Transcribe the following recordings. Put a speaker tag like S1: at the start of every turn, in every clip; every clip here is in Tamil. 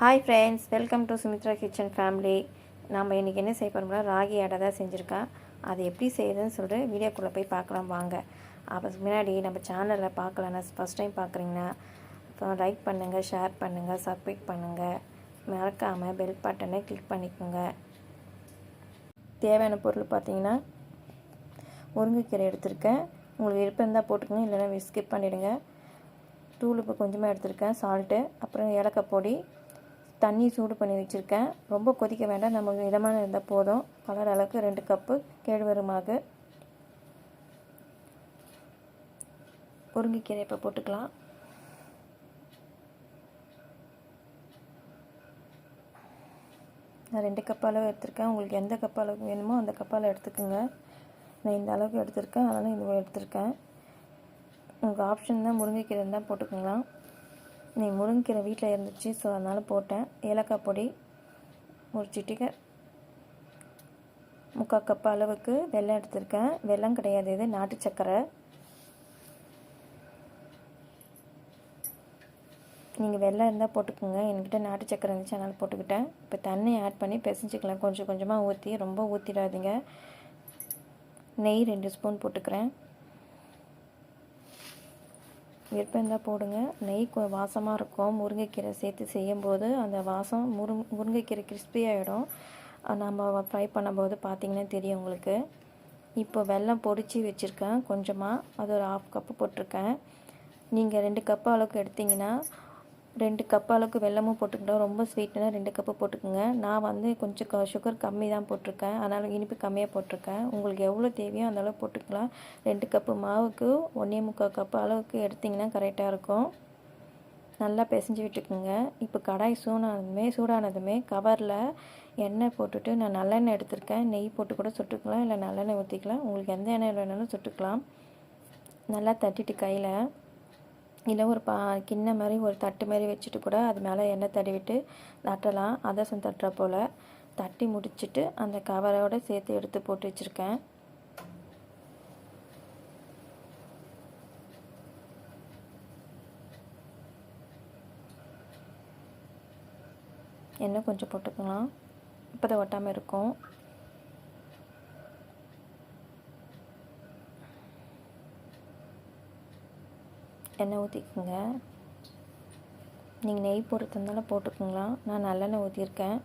S1: Hi friends welcome to Sumitra kitchen family நம்ம இன்றைக்கி என்ன செய்ய போகிறோம்னா ராகி அடை தான் செஞ்சுருக்கேன் அது எப்படி செய்யுதுன்னு சொல்லிட்டு வீடியோக்குள்ளே போய் பார்க்கலாம் வாங்க. அப்போ முன்னாடி நம்ம சேனலில் பார்க்கலன்னா ஃபஸ்ட் டைம் பார்க்குறீங்கன்னா இப்போ லைக் பண்ணுங்கள் ஷேர் பண்ணுங்கள் சப்ஸ்கிரைப் பண்ணுங்கள் மறக்காமல் பெல் பட்டனை கிளிக் பண்ணிக்கோங்க. தேவையான பொருள் பார்த்தீங்கன்னா முருங்கைக்கீரை எடுத்திருக்கேன். உங்களுக்கு விருப்பம் இருந்தால் போட்டுக்கோங்க இல்லைன்னா ஸ்கிப் பண்ணிவிடுங்க தூள் இப்போ கொஞ்சமாக எடுத்திருக்கேன் சால்ட்டு அப்புறம் ஏலக்காய் பொடி தண்ணி சூடு பண்ணி வச்சுருக்கேன். ரொம்ப கொதிக்க வேண்டாம். நமக்கு மிதமான இருந்தால் போதும். கலர் அளவுக்கு ரெண்டு கப்பு கேழ்வரமாகு பொருங்கிக்கீரை இப்போ போட்டுக்கலாம். நான் ரெண்டு கப் அளவு எடுத்திருக்கேன். உங்களுக்கு எந்த கப் அளவுக்கு வேணுமோ அந்த கப்பால் எடுத்துக்கோங்க. நான் இந்த அளவுக்கு எடுத்திருக்கேன். அதனால் இது எடுத்திருக்கேன். உங்கள் ஆப்ஷன் தான் முருங்கைக்கீரை தான் போட்டுக்கலாம் நீ முருங்கைக்கீரை வீட்டில் இருந்துச்சு ஸோ அதனால் போட்டேன். ஏலக்காய் பொடி ஒரு சிட்டிகை முக்கால் கப் அளவுக்கு வெள்ளம் எடுத்திருக்கேன். வெள்ளம் கிடையாது இது நாட்டு சக்கரை. நீங்கள் வெள்ளம் இருந்தால் போட்டுக்கோங்க. என்கிட்ட நாட்டு சக்கரை இருந்துச்சு அதனால் போட்டுக்கிட்டேன். இப்போ தண்ணி ஆட் பண்ணி பிசைஞ்சிக்கலாம். கொஞ்சம் கொஞ்சமாக ஊற்றி ரொம்ப ஊற்றிடாதீங்க நெய் ரெண்டு ஸ்பூன் போட்டுக்கிறேன். விருப்பம் இருந்தால் போடுங்க. நெய் வாசமாக இருக்கும். முருங்கைக்கீரை சேர்த்து செய்யும்போது அந்த வாசம் முரு முருங்கைக்கீரை கிறிஸ்பி ஆகிடும் நம்ம ஃப்ரை பண்ணும்போது பார்த்திங்கன்னா தெரியும் உங்களுக்கு. இப்போ வெல்லம் பொடிச்சு வச்சுருக்கேன். கொஞ்சமாக அது ஒரு ஆஃப் கப்பு போட்டிருக்கேன். நீங்கள் ரெண்டு கப்பு அளவுக்கு எடுத்திங்கன்னா ரெண்டு கப் அளவுக்கு வெல்லமும் போட்டுக்கிட்டோம். ரொம்ப ஸ்வீட்னா ரெண்டு கப்பு போட்டுக்கோங்க. நான் வந்து கொஞ்சம் க சுகர் கம்மி தான் போட்டிருக்கேன். அதனால் இனிப்பு கம்மியாக போட்டிருக்கேன். உங்களுக்கு எவ்வளோ தேவையோ அந்தளவு போட்டுக்கலாம். ரெண்டு கப்பு மாவுக்கு ஒன்றே முக்கால் கப்பு அளவுக்கு எடுத்திங்கன்னா கரெக்டாக இருக்கும். நல்லா பிசைஞ்சு விட்டுக்குங்க. இப்போ கடாய் சூடானதுமே சூடானதுமே கவரில் எண்ணெய் போட்டுட்டு நான் நல்லெண்ணெய் எடுத்திருக்கேன். நெய் போட்டு கூட சுட்டுக்கலாம். இல்லை நல்லெண்ணெய் ஊற்றிக்கலாம் உங்களுக்கு எந்த எண்ணெய் வேணாலும் சுட்டுக்கலாம். நல்லா தட்டிட்டு கையில். இல்லை ஒரு பா கிண்ண மாதிரி ஒரு தட்டு மாதிரி வச்சுட்டு கூட அது மேலே எண்ணெய் தடவிட்டு நட்டலாம் அதசம் தட்டுற போல். தட்டி முடிச்சுட்டு அந்த கவரோடு சேர்த்து எடுத்து போட்டு வச்சுருக்கேன். எண்ணெய் கொஞ்சம் போட்டுக்கலாம். இப்போ தான் ஒட்டாமல் இருக்கும். எண்ணெய் ஊற்றிக்கோங்க நீங்கள் நெய் போடுறதுனால போட்டுக்கோங்களா நான் நல்லெண்ணெய் ஊற்றிருக்கேன்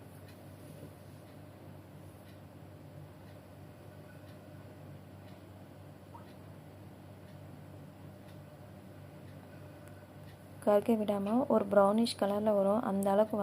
S1: கருக்க விடாமல் ஒரு ப்ரௌனிஷ் கலரில் வரும். அந்த அளவுக்கு